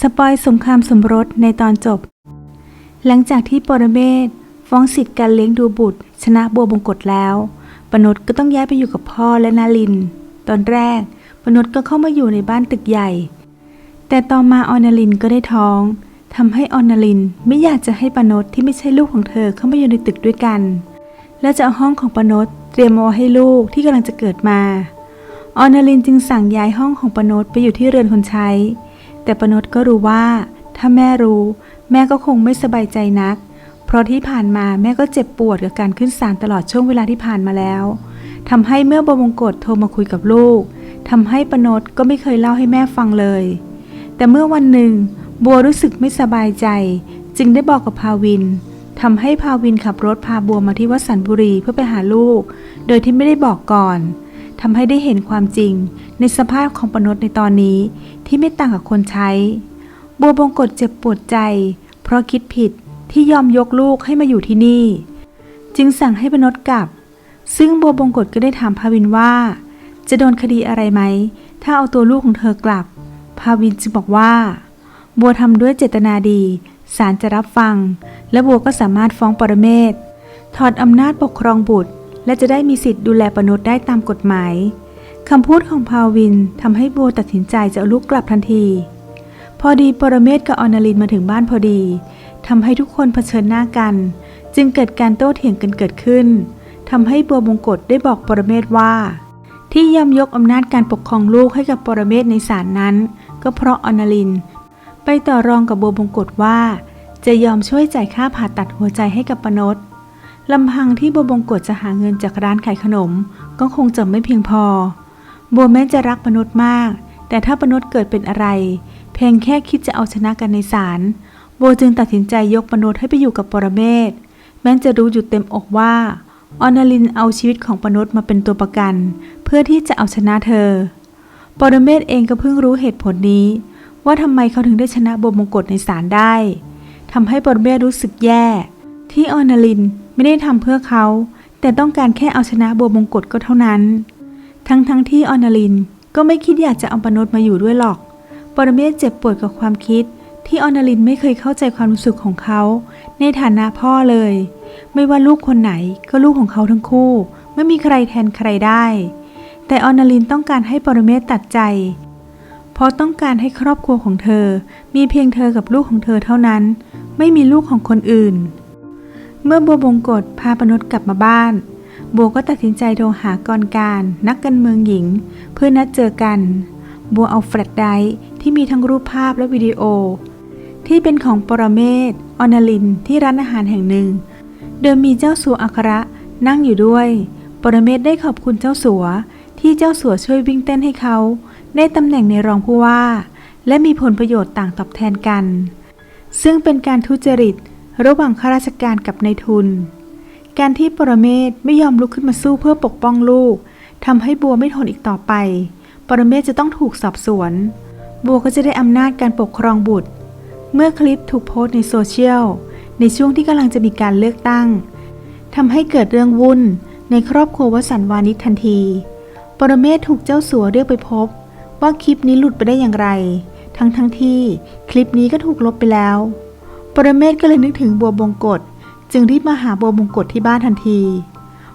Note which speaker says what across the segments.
Speaker 1: สปอยสงครามสมรสในตอนจบ หลังจากที่ปรเมศฟ้องสิทธิ์การเลี้ยงดูบุตร ชนะบัวบงกฎแล้วปนดก็ต้องย้ายไปอยู่กับพ่อและนาลิน ตอนแรกปนดก็เข้ามาอยู่ในบ้านตึกใหญ่ แต่ต่อมาออนาลินก็ได้ท้องทำให้ออนาลินไม่อยากจะให้ปนดที่ไม่ใช่ลูกของเธอเข้ามาอยู่ในตึกด้วยกัน และจะเอาห้องของปนดเตรียมเอาให้ลูกที่กำลังจะเกิดมา ออนาลินจึงสั่งย้ายห้องของปนดไปอยู่ที่เรือนคนใช้ แต่ปนดก็รู้ว่า ถ้าแม่รู้ แม่ก็คงไม่สบายใจนัก เพราะที่ผ่านมาแม่ก็เจ็บปวดกับการขึ้นศาลตลอดช่วงเวลาที่ผ่านมาแล้วทำให้เมื่อบวงกฎโทรมาคุยกับลูกทำให้ปนดก็ไม่เคยเล่าให้แม่ฟังเลย แต่เมื่อวันหนึ่ง บัวรู้สึกไม่สบายใจ จึงได้บอกกับพาวินทำให้พาวินขับรถพาบัวมาที่วัดสันบุรีเพื่อไปหาลูก โดยที่ไม่ได้บอกก่อน ทำให้ได้เห็นความจริง ในสภาพของปนดในตอนนี้ที่ไม่ต่างกับคนใช้ บัวบงกฎเจ็บปวดใจ เพราะคิดผิดที่ยอมยกลูกให้มาอยู่ที่นี่ จึงสั่งให้ปนดกลับ ซึ่งบัวบงกฎก็ได้ถามพาวินว่า จะโดนคดีอะไรไหม ถ้าเอาตัวลูกของเธอกลับ พาวินจึงบอกว่า บัวทำด้วยเจตนาดีศาลจะรับฟัง และบัวก็สามารถฟ้องปรเมศถอดอำนาจปกครองบุตร และจะได้มีสิทธิ์ดูแลปนุษย์ได้ตามกฎหมายคำพูดของพาวินทำให้บัวตัดสินใจจะลูกกลับทันที พอดีปรเมศกับอนาลินมาถึงบ้านพอดีทำให้ทุกคนเผชิญหน้ากัน จึงเกิดการโต้เถียงกันเกิดขึ้นทำให้บัวบงกฎได้บอกปรเมศว่า ที่ยอมยกอำนาจการปกครองลูกให้กับปรเมศในศาลนั้น ก็เพราะอนาลิน ไปต่อรองกับบัวบงกฎว่า จะยอมช่วยจ่ายค่าผ่าตัดหัวใจให้กับปนด ลำพังที่บัวบงกฎจะหาเงินจากร้านขายขนม ก็คงจะไม่เพียงพอบัวแม้จะรักปนดมาก แต่ถ้าปนดเกิดเป็นอะไร เพียงแค่คิดจะเอาชนะกันในศาลบัวจึงตัดสินใจยกปนดให้ไปอยู่กับปรเมศแม้จะรู้อยู่เต็มอกว่าออนาลินเอาชีวิตของปนดมาเป็นตัวประกัน เพื่อที่จะเอาชนะเธอ ปรเมศเองก็เพิ่งรู้เหตุผลนี้ ว่าทำไมเขาถึงได้ชนะบัวมงกฎในศาลได้ทำให้ปรเมศรู้สึกแย่ ที่ออนาลินไม่ได้ทำเพื่อเขา แต่ต้องการแค่เอาชนะบัวมงกฎก็เท่านั้น ทั้งทั้งที่ออนาลินก็ไม่คิดอยากจะเอาปนดมาอยู่ด้วยหรอก ปรเมศเจ็บปวดกับความคิด ที่ออนาลินไม่เคยเข้าใจความรู้สึกของเขา ในฐานะพ่อเลย ไม่ว่าลูกคนไหนก็ลูกของเขาทั้งคู่ ไม่มีใครแทนใครได้ แต่ออนาลินต้องการให้ปรเมศตัดใจ เพราะต้องการให้ครอบครัวของเธอ มีเพียงเธอกับลูกของเธอเท่านั้น ไม่มีลูกของคนอื่น เมื่อบัวบงกฎพาปนุษกลับมาบ้าน บัวก็ตัดสินใจโทรหากรการ นักการเมืองหญิง เพื่อนัดเจอกัน บัวเอาแฟลชไดร์ที่มีทั้งรูปภาพและวิดีโอ ที่เป็นของปรเมศอนาลินที่ร้านอาหารแห่งหนึ่ง โดยมีเจ้าสัวอัคระนั่งอยู่ด้วย ปรเมศได้ขอบคุณเจ้าสัวที่เจ้าสัวช่วยวิ่งเต้นให้เขา ได้ตำแหน่งในรองผู้ว่า และมีผลประโยชน์ต่างตอบแทนกัน ซึ่งเป็นการทุจริต ระหว่างข้าราชการกับนายทุน การที่ปรเมศไม่ยอมลุกขึ้นมาสู้เพื่อปกป้องลูกทำให้บัวไม่ทนอีกต่อไป ปรเมศจะต้องถูกสอบสวน บัวก็จะได้อำนาจการปกครองบุตร เมื่อคลิปถูกโพสต์ในโซเชียล ในช่วงที่กำลังจะมีการเลือกตั้งทำให้เกิดเรื่องวุ่นในครอบครัววสันวานิชทันที ปรเมศถูกเจ้าสัวเรียกไปพบ ว่าคลิปนี้หลุดไปได้อย่างไร ทั้งทั้งที่คลิปนี้ก็ถูกลบไปแล้ว ปรเมศก็เลยนึกถึงบัวบงกฎจึงรีบมาหาบัวบงกฎที่บ้านทันที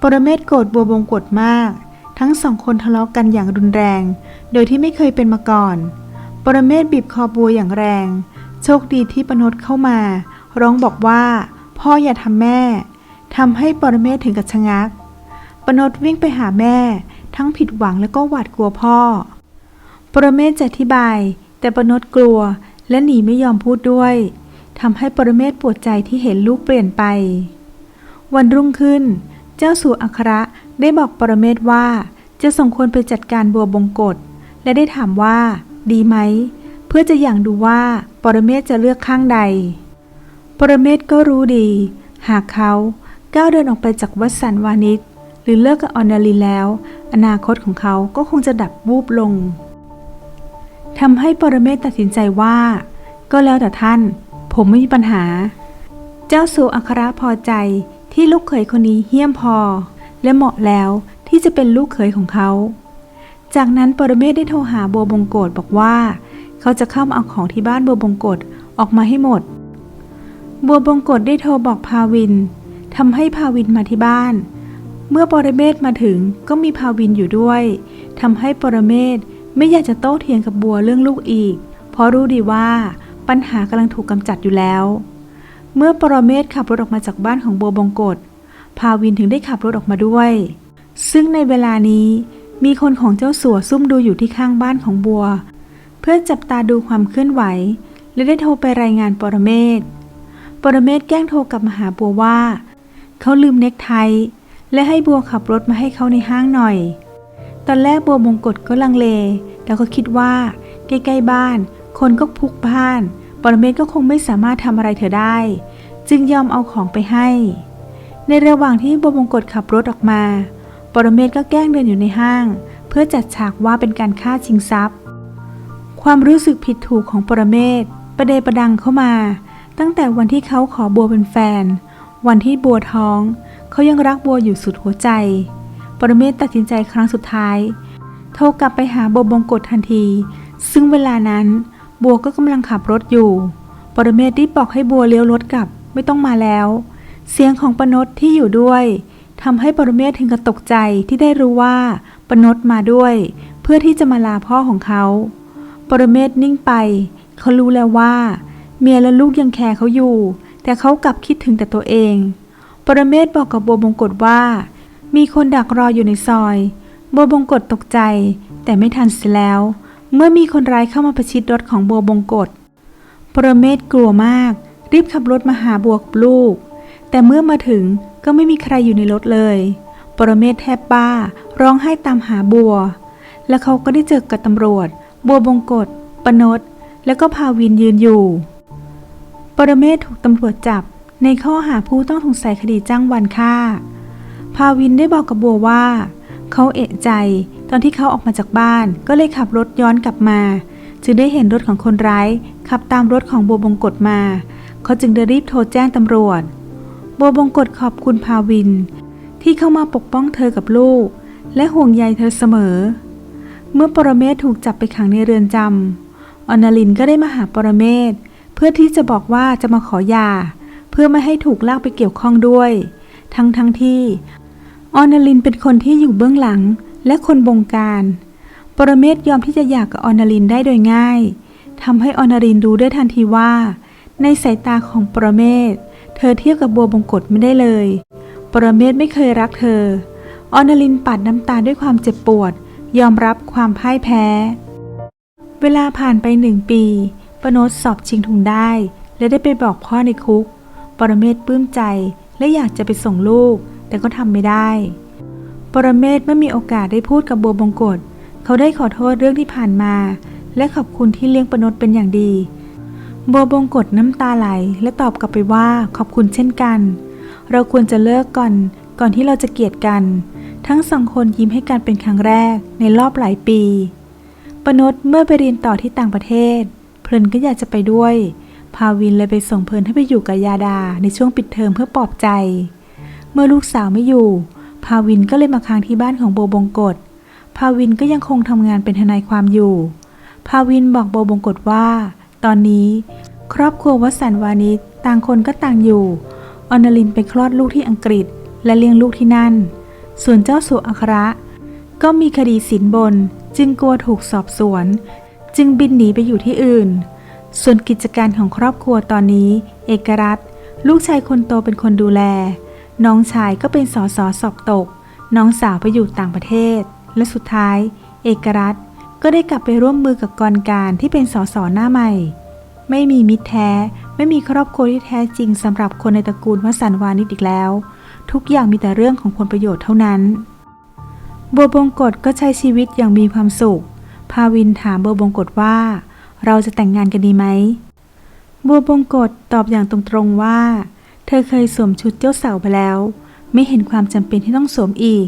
Speaker 1: ปรเมศโกรธบัวบงกฎมาก ทั้งสองคนทะเลาะกกันอย่างรุนแรง โดยที่ไม่เคยเป็นมาก่อน ปรเมศบีบคอบัวอย่างแรง โชคดีที่ปนดเข้ามา ร้องบอกว่า พ่ออย่าทำแม่ทำให้ปรเมศถึงกับชะงัก ปนดวิ่งไปหาแม่ ทั้งผิดหวังและก็หวาดกลัวพ่อ ปรเมศจะอธิบาย แต่ปนดกลัวและหนีไม่ยอมพูดด้วย ทำให้ปรเมศปวดใจที่เห็นลูกเปลี่ยนไป วันรุ่งขึ้น เจ้าสู่อัคระได้บอกปรเมศว่าจะส่งคนไปจัดการบัวบงกฎและได้ถามว่า ดีไหม เพื่อจะอย่างดูว่าปรเมศจะเลือกข้างใด ปรเมศก็รู้ดี หากเขาก้าวเดินออกไปจากวัดสันวานิชหรือเลิกกับออนาลีแล้ว อนาคตของเขาก็คงจะดับวูบลงทำให้ปรเมศตัดสินใจว่า ก็แล้วแต่ท่าน ผมไม่มีปัญหา เจ้าสู่อัครพอใจที่ลูกเขยคนนี้เหี้ยมพอ และเหมาะแล้วที่จะเป็นลูกเขยของเขา จากนั้นปรเมศได้โทรหาบัวบงโกฎบอกว่า เขาจะเข้ามาเอาของที่บ้านบัวบงกฎออกมาให้หมด บัวบงกฎได้โทรบอกพาวินทำให้พาวินมาที่บ้าน เมื่อปรเมศมาถึงก็มีพาวินอยู่ด้วยทำให้ปรเมศไม่อยากจะโต้เถียงกับบัวเรื่องลูกอีก เพราะรู้ดีว่า ปัญหากำลังถูกกำจัดอยู่แล้ว เมื่อปรเมศขับรถออกมาจากบ้านของบัวบงกฎพาวินถึงได้ขับรถออกมาด้วย ซึ่งในเวลานี้มีคนของเจ้าสัวซุ่มดูอยู่ที่ข้างบ้านของบัว เพื่อจับตาดูความเคลื่อนไหว และได้โทรไปรายงานปรเมศปรเมศแกล้งโทรกลับมาหาบัวว่า เขาลืมเน็กไทและให้บัวขับรถมาให้เขาในห้างหน่อย ตอนแรกบัวบงกฎก็ลังเล แล้วก็คิดว่า ใกล้ๆบ้าน คนก็พุกพ่าน ปรเมศก็คงไม่สามารถทำอะไรเธอได้ จึงยอมเอาของไปให้ ในระหว่างที่บวบงกฎขับรถออกมา ปรเมศก็แกล้งเดินอยู่ในห้าง เพื่อจัดฉากว่าเป็นการฆ่าชิงทรัพย์ ความรู้สึกผิดถูกของปรเมศประเดประดังเข้ามา ตั้งแต่วันที่เขาขอบัวเป็นแฟน วันที่บัวท้อง เขายังรักบัวอยู่สุดหัวใจ ปรเมศตัดสินใจครั้งสุดท้าย โทรกลับไปหาบวบงกฎทันที ซึ่งเวลานั้น บัวก็กำลังขับรถอยู่ ปรเมศรีบบอกให้บัวเลี้ยวรถกลับไม่ต้องมาแล้ว เสียงของปนดที่อยู่ด้วยทำให้ปรเมศถึงกับตกใจที่ได้รู้ว่าปนดมาด้วย เพื่อที่จะมาลาพ่อของเขา ปรเมศนิ่งไป เขารู้แล้วว่า เมียและลูกยังแคร์เขาอยู่ แต่เขากลับคิดถึงแต่ตัวเอง ปรเมศบอกกับบัวบงกฎว่า มีคนดักรออยู่ในซอยบัวบงกฎตกใจ แต่ไม่ทันเสียแล้ว เมื่อมีคนร้ายเข้ามาประชิดรถของบัวบงกฎปรเมศกลัวมาก รีบขับรถมาหาบัวกับลูก แต่เมื่อมาถึงก็ไม่มีใครอยู่ในรถเลย ปรเมศแทบบ้า ร้องไห้ตามหาบัว และเขาก็ได้เจอกับตำรวจ บัวบงกฎปนดแล้วก็พาวินยืนอยู่ ปรเมศถูกตำรวจจับในข้อหาผู้ต้องสงสัยคดีจ้างวันฆ่า พาวินได้บอกกับบัวว่า เขาเอะใจ ตอนที่เขาออกมาจากบ้านก็เลยขับรถย้อนกลับมา จึงได้เห็นรถของคนร้าย ขับตามรถของบัวบงกฎมา เขาจึงได้รีบโทรแจ้งตำรวจบัวบงกฎขอบคุณพาวิน ที่เข้ามาปกป้องเธอกับลูก และห่วงใยเธอเสมอ เมื่อปรเมศถูกจับไปขังในเรือนจำอนาลินก็ได้มาหาปรเมศเพื่อที่จะบอกว่าจะมาขอยา เพื่อไม่ให้ถูกลากไปเกี่ยวข้องด้วย ทั้งทั้งที่ ออนาลินเป็นคนที่อยู่เบื้องหลังและคนบงการ ปรเมศยอมที่จะหย่ากกับออนาลินได้โดยง่ายทำให้ออนาลินรู้ได้ทันทีว่า ในสายตาของปรเมศเธอเทียบกับบัวบงกฎไม่ได้เลย ปรเมศไม่เคยรักเธอออนาลินปัดน้ำตาด้วยความเจ็บปวด ยอมรับความพ่ายแพ้ เวลาผ่านไปหนึ่งปีปนดสอบชิงทุนได้ และได้ไปบอกพ่อในคุก ปรเมศปลื้มใจและอยากจะไปส่งลูก แต่ก็ทำไม่ได้ ปรเมศไม่มีโอกาสได้พูดกับบัวบงกฎเขาได้ขอโทษเรื่องที่ผ่านมา และขอบคุณที่เลี้ยงปนดเป็นอย่างดี บัวบงกฎน้ำตาไหล และตอบกลับไปว่าขอบคุณเช่นกัน เราควรจะเลิกก่อน ก่อนที่เราจะเกลียดกัน ทั้งสองคนยิ้มให้กันเป็นครั้งแรกในรอบหลายปี ปนดเมื่อไปเรียนต่อที่ต่างประเทศ เพลินก็อยากจะไปด้วยพาวินเลยไปส่งเพลินให้ไปอยู่กับยาดาในช่วงปิดเทอมเพื่อปลอบใจ มื่อลูกสาวไม่อยู่ พาวินก็เลยมาค้างที่บ้านของโบบงกฎพาวินก็ยังคงทำงานเป็นทนายความอยู่ พาวินบอกโบบงกฎว่า ตอนนี้ ครอบครัววสันวานิชต่างคนก็ต่างอยู่ออนาลินไปคลอดลูกที่อังกฤษ และเลี้ยงลูกที่นั่น ส่วนเจ้าสัวอัคระ ก็มีคดีสินบน จึงกลัวถูกสอบสวน จึงบินหนีไปอยู่ที่อื่น ส่วนกิจการของครอบครัวตอนนี้ เอกรัฐลูกชายคนโตเป็นคนดูแล น้องชายก็เป็นสอสอสอบตก น้องสาวไปอยู่ต่างประเทศ และสุดท้าย เอกรัฐก็ได้กลับไปร่วมมือกับกรการที่เป็นสอสอหน้าใหม่ ไม่มีมิตรแท้ ไม่มีครอบครัวที่แท้จริงสำหรับคนในตระกูลวสันตวานิชอีกแล้ว ทุกอย่างมีแต่เรื่องของผลประโยชน์เท่านั้น บัวบงกฎก็ใช้ชีวิตอย่างมีความสุข พาวินถามบัวบงกฎว่า เราจะแต่งงานกันดีไหม บัวบงกฎตอบอย่างตรงๆว่า เธอเคยสวมชุดเจ้าสาวไปแล้ว ไม่เห็นความจำเป็นที่ต้องสวมอีก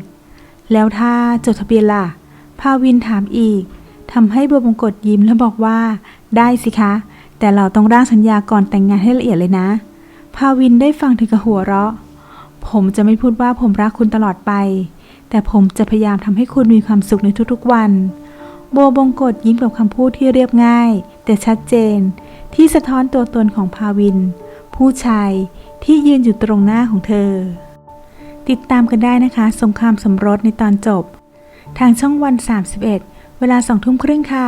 Speaker 1: แล้วถ้าจดทะเบียนล่ะ พาวินถามอีกทำให้บัวบงกฎยิ้มแล้วบอกว่า ได้สิคะ แต่เราต้องร่างสัญญาก่อนแต่งงานให้ละเอียดเลยนะ พาวินได้ฟังถึงกับหัวเราะ ผมจะไม่พูดว่าผมรักคุณตลอดไป แต่ผมจะพยายามทำให้คุณมีความสุขในทุกๆวันโบบงกฎยิ้มกับคำพูดที่เรียบง่าย แต่ชัดเจน ที่สะท้อนตัวตนของภาวิน ผู้ชาย ที่ยืนอยู่ตรงหน้าของเธอ ติดตามกันได้นะคะ สงครามสมรสในตอนจบ ทางช่องวัน 31 เวลาสองทุ่มครึ่งค่ะ